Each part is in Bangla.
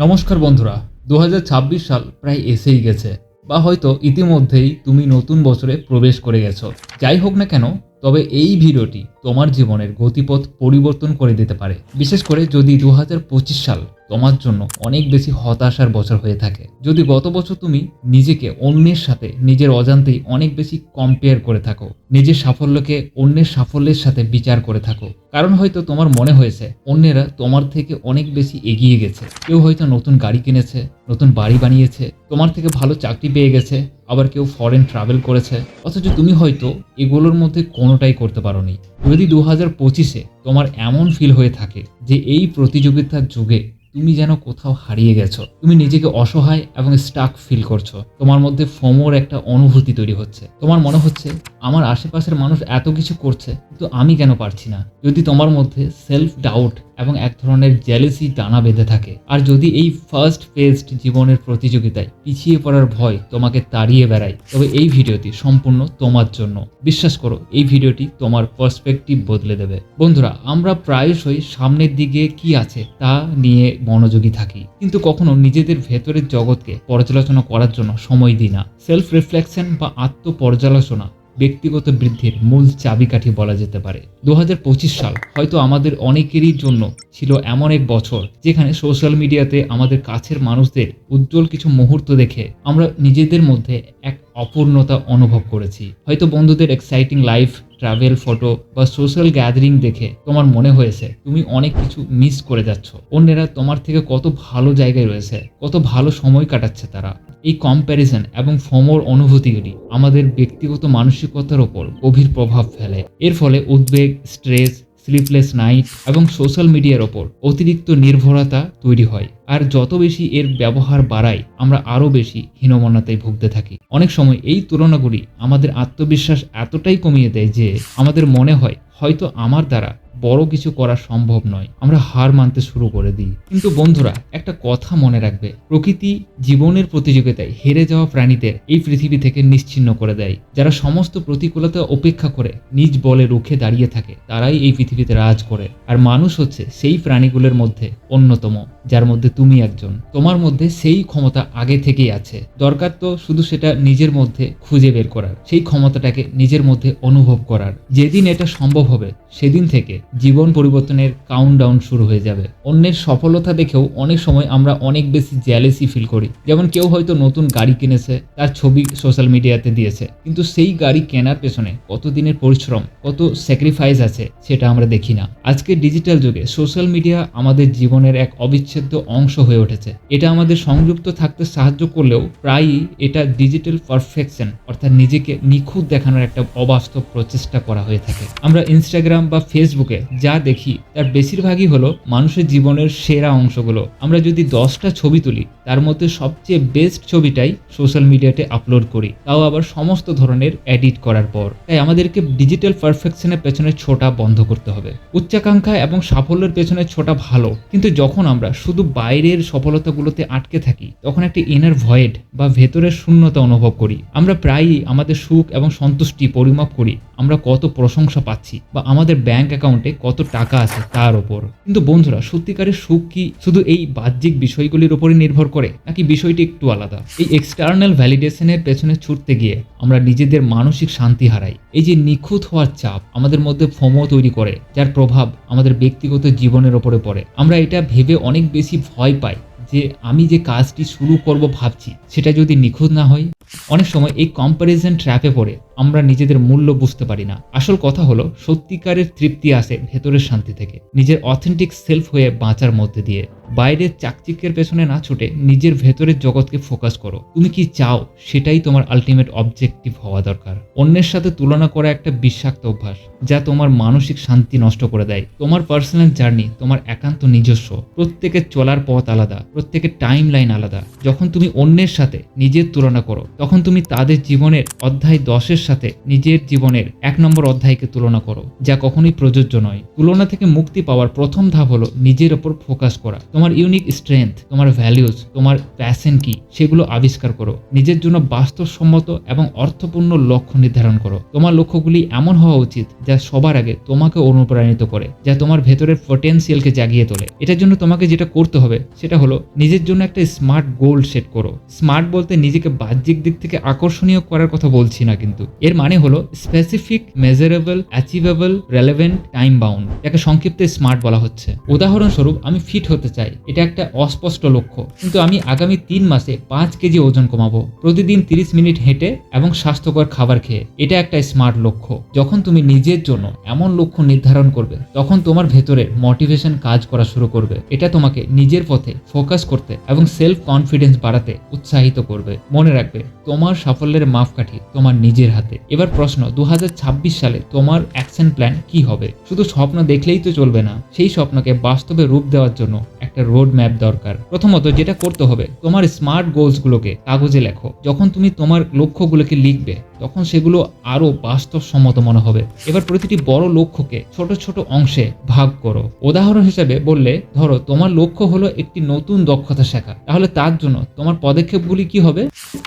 নমস্কার বন্ধুরা দু হাজার ছাব্বিশ সাল প্রায় এসেই গেছে, বা হয়তো ইতিমধ্যেই তুমি নতুন বছরে প্রবেশ করে গেছো। যাই হোক না কেন, তবে এই ভিডিওটি তোমার জীবনের গতিপথ পরিবর্তন করে দিতে পারে। বিশেষ করে যদি দু হাজার পঁচিশ সাল তোমার জন্য অনেক বেশি হতাশার বছর হয়ে থাকে। যদি গত বছর তুমি নিজেকে অন্যের সাথে, নিজের অজান্তেই অনেক বেশি কম্পেয়ার করে থাকো, নিজের সাফল্যকে অন্যের সাফল্যের সাথে বিচার করে থাকো। কারণ হয়তো তোমার মনে হয়েছে, অন্যেরা তোমার থেকে অনেক বেশি এগিয়ে গেছে। কেউ হয়তো নতুন গাড়ি কিনেছে, নতুন বাড়ি বানিয়েছে, তোমার থেকে ভালো চাকরি পেয়ে গেছে, আবার কেউ ফরেন ট্রাভেল করেছে। অথচ তুমি হয়তো এগুলোর মধ্যে কোনোটাই করতে পারোনি। যদি দু হাজার পঁচিশে তোমার এমন ফিল হয়ে থাকে যে এই প্রতিযোগিতার যুগে তুমি যেন কোথাও হারিয়ে গেছো, তুমি নিজেকে অসহায় এবং স্টাক ফিল করছ, তোমার মধ্যে ফোমোর একটা অনুভূতি তৈরি হচ্ছে। তোমার মনে হচ্ছে, আমার আশেপাশের মানুষ এত কিছু করছে, কিন্তু আমি কেন পারছি না? যদি তোমার মধ্যে সেলফ ডাউট এবং এক ধরনের জেলেসি টানা বেঁধে থাকে। আর যদি এই ফার্স্ট ফেজড জীবনের প্রতিযোগিতায় পিছিয়ে পড়ার ভয় তোমাকে তাড়িয়ে বেড়ায়, তবে এই ভিডিওটি সম্পূর্ণ তোমার জন্য। বিশ্বাস করো, এই ভিডিওটি তোমার পার্সপেক্টিভ বদলে দেবে। বন্ধুরা, আমরা প্রায়শই সামনের দিকে কি আছে তা নিয়ে মনোযোগী থাকি। কিন্তু কখনো নিজেদের ভেতরের জগৎকে পর্যালোচনা করার জন্য সময় দিই না। সেলফ রিফ্লেকশন বা আত্মপর্যালোচনা ব্যক্তিগত বৃদ্ধির মূল চাবিকাঠি বলা যেতে পারে। দু হাজার পঁচিশ সাল হয়তো আমাদের অনেকেরই জন্য ছিল এমন এক বছর যেখানে সোশ্যাল মিডিয়াতে আমাদের কাছের মানুষদের উজ্জ্বল কিছু মুহূর্ত দেখে আমরা নিজেদের মধ্যে এক অপূর্ণতা অনুভব করেছি। হয়তো বন্ধুদের এক্সাইটিং লাইফ ট্রাভেল ফটো বা সোশ্যাল গ্যাদারিং দেখে তোমার মনে হয়েছে, তুমি অনেক কিছু মিস করে যাচ্ছ। অন্যেরা তোমার থেকে কত ভালো জায়গায় রয়েছে, কত ভালো সময় কাটাচ্ছে তারা। এই কম্প্যারিজন এবং ফোমোর অনুভূতিগুলি আমাদের ব্যক্তিগত মানসিকতার ওপর গভীর প্রভাব ফেলে। এর ফলে উদ্বেগ স্ট্রেস স্লিপলেস নাইট এবং সোশ্যাল মিডিয়ার ওপর অতিরিক্ত নির্ভরতা তৈরি হয়। আর যত বেশি এর ব্যবহার বাড়ায়, আমরা আরও বেশি হীনমন্যতায় ভুগতে থাকি। অনেক সময় এই তুলনাগুলি আমাদের আত্মবিশ্বাস এতটাই কমিয়ে দেয় যে আমাদের মনে হয়, হয়তো আমার দ্বারা বড় কিছু করা সম্ভব নয়। আমরা হার মানতে শুরু করে দিই। কিন্তু বন্ধুরা, একটা কথা মনে রাখবে। প্রকৃতি জীবনের প্রতিযোগিতায় হেরে যাওয়া প্রাণীদের এই পৃথিবী থেকে নিশ্চিন্ন করে দেয়। যারা সমস্ত প্রতিকূলতা উপেক্ষা করে নিজ বলে রুখে দাঁড়িয়ে থাকে, তারাই এই পৃথিবীতে রাজ করে। আর মানুষ হচ্ছে সেই প্রাণীগুলোর মধ্যে অন্যতম, যার মধ্যে তুমি একজন। তোমার মধ্যে সেই ক্ষমতা আগে থেকেই আছে। দরকার তো শুধু সেটা নিজের মধ্যে খুঁজে বের করার। সেই ক্ষমতাটাকে নিজের মধ্যে অনুভব করার। যেদিন এটা সম্ভব হবে, সেদিন থেকে জীবন পরিবর্তনের কাউন্টডাউন শুরু হয়ে যাবে। অন্যের সফলতা দেখেও অনেক সময় আমরা অনেক বেশি জ্যালেসি ফিল করি। যেমন কেউ হয়তো নতুন গাড়ি কিনেছে, তার ছবি সোশ্যাল মিডিয়াতে দিয়েছে। কিন্তু সেই গাড়ি কেনার পেছনে কত দিনের পরিশ্রম, কত স্যাক্রিফাইস আছে সেটা আমরা দেখি না। আজকে ডিজিটাল যুগে সোশ্যাল মিডিয়া আমাদের জীবনের এক অবিচ্ছেদ্য অংশ হয়ে উঠেছে। এটা আমাদের সংযুক্ত থাকতে সাহায্য করলেও প্রায়ই এটা ডিজিটাল পারফেকশন অর্থাৎ নিজেকে নিখুঁত দেখানোর একটা অবাস্তব প্রচেষ্টা করা হয়ে থাকে। আমরা ইনস্টাগ্রাম বা ফেসবুকে যা দেখি তার বেশিরভাগই হলো মানুষের জীবনের সেরা অংশগুলো। আমরা যদি দশটা ছবি তুলি তার মধ্যে সবচেয়ে বেস্ট ছবিটাই সোশ্যাল মিডিয়াতে আপলোড করি। তাও আবার সমস্ত ধরনের এডিট করার পর। তাই আমাদেরকে ডিজিটাল পারফেকশনের পেছনে ছোটা বন্ধ করতে হবে। উচ্চাকাঙ্ক্ষা এবং সাফল্যের পেছনে ছোটা ভালো। কিন্তু যখন আমরা শুধু বাইরের সফলতাগুলোতে আটকে থাকি, তখন একটা ইনার ভয়েড বা ভেতরের শূন্যতা অনুভব করি। আমরা প্রায়ই আমাদের সুখ এবং সন্তুষ্টি পরিমাপ করি। আমরা কত প্রশংসা পাচ্ছি বা আমাদের ব্যাংক অ্যাকাউন্টে কত টাকা আছে তার ওপর। কিন্তু বন্ধুরা, সত্যিকারের সুখ কি শুধু এই বাহ্যিক বিষয়গুলির উপরে নির্ভর করে, নাকি বিষয়টি একটু আলাদা? এই এক্সটার্নাল ভ্যালিডেশনের পেছনে ছুটতে গিয়ে আমরা নিজেদের মানসিক শান্তি হারাই। এই যে নিখুঁত হওয়ার চাপ আমাদের মধ্যে ফোমো তৈরি করে, যার প্রভাব আমাদের ব্যক্তিগত জীবনের ওপরে পড়ে। আমরা এটা ভেবে অনেক বেশি ভয় পাই যে আমি যে কাজটি শুরু করব ভাবছি, সেটা যদি নিখুঁত না হয়? অনেক সময় এই কম্প্যারিজন ট্র্যাপে পড়ে আমরা নিজেদের মূল্য বুঝতে পারি না। আসল কথা হলো, সত্যিকারের তৃপ্তি আসে ভেতরের শান্তি থেকে, নিজের অথেন্টিক সেলফ হয়ে বাঁচার মধ্যে দিয়ে। বাইরের চাকচিক্যের পেছনে না ছুটে নিজের ভেতরের জগৎকে ফোকাস করো। তুমি কি চাও সেটাই তোমার আলটিমেট অবজেক্টিভ হওয়া দরকার। অন্যের সাথে তুলনা করা একটা বিষাক্ত অভ্যাস, যা তোমার মানসিক শান্তি নষ্ট করে দেয়। তোমার পার্সোনাল জার্নি তোমার একান্ত নিজস্ব। প্রত্যেকের চলার পথ আলাদা, প্রত্যেকের টাইম লাইন আলাদা। যখন তুমি অন্যের সাথে নিজের তুলনা করো তখন তুমি তাদের জীবনের অধ্যায় দশের সাথে নিজের জীবনের এক নম্বর অধ্যায়কে তুলনা করো, যা কখনোই প্রযোজ্য নয়। তুলনা থেকে মুক্তি পাওয়ার প্রথম ধাপ হলো নিজের ওপর ফোকাস করা। তোমার ইউনিক স্ট্রেংথ, তোমার ভ্যালিউজ তোমার প্যাশন কি, সেগুলো আবিষ্কার করো। নিজের জন্য বাস্তবসম্মত এবং অর্থপূর্ণ লক্ষ্য নির্ধারণ করো। তোমার লক্ষ্যগুলি এমন হওয়া উচিত যা সবার আগে তোমাকে অনুপ্রাণিত করে, যা তোমার ভেতরের পটেন্সিয়ালকে জাগিয়ে তোলে। এটার জন্য তোমাকে যেটা করতে হবে, সেটা হলো নিজের জন্য একটা স্মার্ট গোল সেট করো। স্মার্ট বলতে নিজেকে বাহ্যিক দিক থেকে আকর্ষণীয় করার কথা বলছি না কিন্তু। এর মানে হলো specific measurable achievable relevant time bound যাকে সংক্ষিপ্তে স্মার্ট বলা হচ্ছে। উদাহরণস্বরূপ, আমি ফিট হতে চাই। এটা একটা অস্পষ্ট লক্ষ্য। কিন্তু আমি আগামী তিন মাসে পাঁচ কেজি ওজন কমাবো। প্রতিদিন তিরিশ মিনিট হেঁটে এবং স্বাস্থ্যকর খাবার খেয়ে। এটা একটা স্মার্ট লক্ষ্য। যখন তুমি নিজের জন্য এমন লক্ষ্য নির্ধারণ করবে, তখন তোমার ভেতরে মোটিভেশন কাজ করা শুরু করবে। এটা তোমাকে নিজের পথে ফোকাস করতে এবং সেলফ কনফিডেন্স বাড়াতে উৎসাহিত করবে। মনে রাখবে তোমার সাফল্যের মাপকাঠি তোমার নিজের হাতে। এবার প্রশ্ন দু হাজার ছাব্বিশ সালে তোমার অ্যাকশন প্ল্যান কি হবে? শুধু স্বপ্ন দেখলেই তো চলবে না, সেই স্বপ্নকে বাস্তবে রূপ দেওয়ার জন্য একটা রোড ম্যাপ দরকার। প্রথমত যেটা করতে হবে, তোমার স্মার্ট গোলসগুলোকে কাগজে লেখো। যখন তুমি তোমার লক্ষ্যগুলোকে লিখবে, তখন সেগুলো আরও বাস্তবসম্মত মনে হবে। এবার প্রতিটি বড় লক্ষ্যকে ছোট ছোট অংশে ভাগ করো। উদাহরণ হিসেবে বললে, ধরো তোমার লক্ষ্য হলো একটি নতুন দক্ষতা শেখা। তাহলে তার জন্য তোমার পদক্ষেপগুলি কি হবে?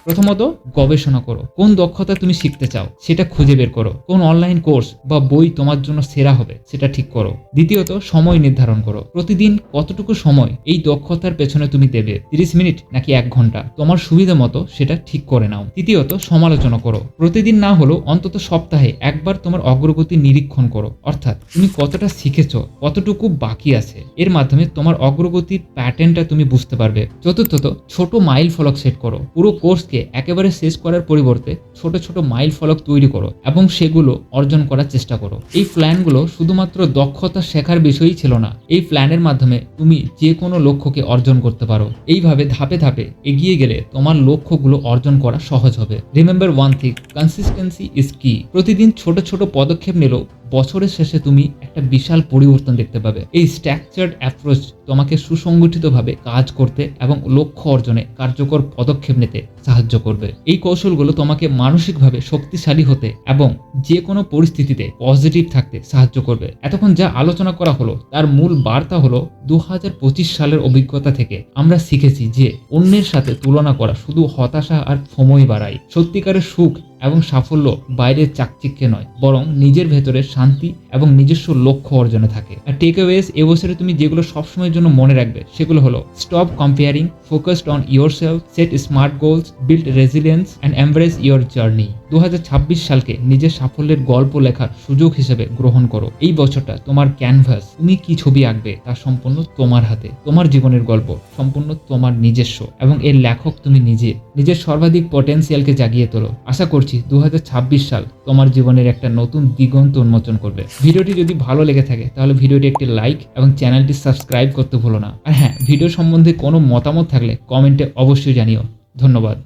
প্রথমত গবেষণা করো। কোন দক্ষতা তুমি শিখতে চাও, সেটা খুঁজে বের করো। কোন অনলাইন কোর্স বা বই তোমার জন্য সেরা হবে, সেটা ঠিক করো। দ্বিতীয়ত, সময় নির্ধারণ করো। প্রতিদিন কতটুকু সময় এই দক্ষতার পেছনে তুমি দেবে? তিরিশ মিনিট নাকি এক ঘণ্টা? তোমার সুবিধা মতো সেটা ঠিক করে নাও। তৃতীয়ত, সমালোচনা করো। প্রতিদিন না হলেও অন্তত সপ্তাহে একবার তোমার অগ্রগতি নিরীক্ষণ করো। অর্থাৎ, তুমি কতটা শিখেছ, কতটুকু বাকি আছে, এর মাধ্যমে তোমার অগ্রগতির প্যাটার্নটা তুমি বুঝতে পারবে। চতুর্থত, ছোট মাইল ফলক সেট করো। পুরো কোর্সকে একেবারে শেষ করার পরিবর্তে ছোট ছোট মাইল ফলক তৈরি করো এবং সেগুলো অর্জন করার চেষ্টা করো। এই প্ল্যানগুলো শুধুমাত্র দক্ষতা শেখার বিষয়ই ছিল না। এই প্ল্যানের মাধ্যমে তুমি যে কোনো লক্ষ্যকে অর্জন করতে পারো। এইভাবে ধাপে ধাপে এগিয়ে গেলে তোমার লক্ষ্যগুলো অর্জন করা সহজ হবে। Remember one thing consistency is কি প্রতিদিন ছোট ছোট পদক্ষেপ নিলেও বছরের শেষে তুমি একটা বিশাল পরিবর্তন দেখতে পাবে। এই স্ট্রাকচার্ড অ্যাপ্রোচ তোমাকে সুসংগঠিতভাবে কাজ করতে এবং লক্ষ্য অর্জনে কার্যকর পদক্ষেপ নিতে সাহায্য করবে। এই কৌশলগুলো তোমাকে মানসিকভাবে শক্তিশালী হতে এবং যে কোনো পরিস্থিতিতে পজিটিভ থাকতে সাহায্য করবে। এতক্ষণ যা আলোচনা করা হলো, তার মূল বার্তা হলো দু হাজার পঁচিশ সালের অভিজ্ঞতা থেকে আমরা শিখেছি যে অন্যের সাথে তুলনা করা শুধু হতাশা আর সময় বাড়ায়। সত্যিকারের সুখ এবং সাফল্য বাইরের চাকচিক্যে নয়, বরং নিজের ভেতরে শান্তি এবং নিজস্ব লক্ষ্য অর্জনে থাকে। আর টেক অ্যাওয়েজ এবছরে তুমি যেগুলো সবসময়ের জন্য মনে রাখবে, সেগুলো হলো stop comparing focused on your self set smart goals build resilience and embrace your journey দু হাজার ছাব্বিশ সালকে নিজের সাফল্যের গল্প লেখার সুযোগ হিসেবে গ্রহণ করো। এই বছরটা তোমার ক্যানভাস। তুমি কি ছবি আঁকবে তা সম্পূর্ণ তোমার হাতে। তোমার জীবনের গল্প সম্পূর্ণ তোমার নিজস্ব এবং এর লেখক তুমি নিজে। নিজের সর্বাধিক পটেনশিয়ালকে জাগিয়ে তোলো। আশা করছি দু হাজার ছাব্বিশ সাল তোমার জীবনের একটা নতুন দিগন্ত উন্মোচন করবে। ভিডিওটি যদি ভালো লেগে থাকে, তাহলে ভিডিওটি একটি লাইক এবং চ্যানেলটি সাবস্ক্রাইব করতে ভুলো না। আর হ্যাঁ ভিডিও সম্বন্ধে কোনো মতামত থাকলে কমেন্টে অবশ্যই জানিও। ধন্যবাদ।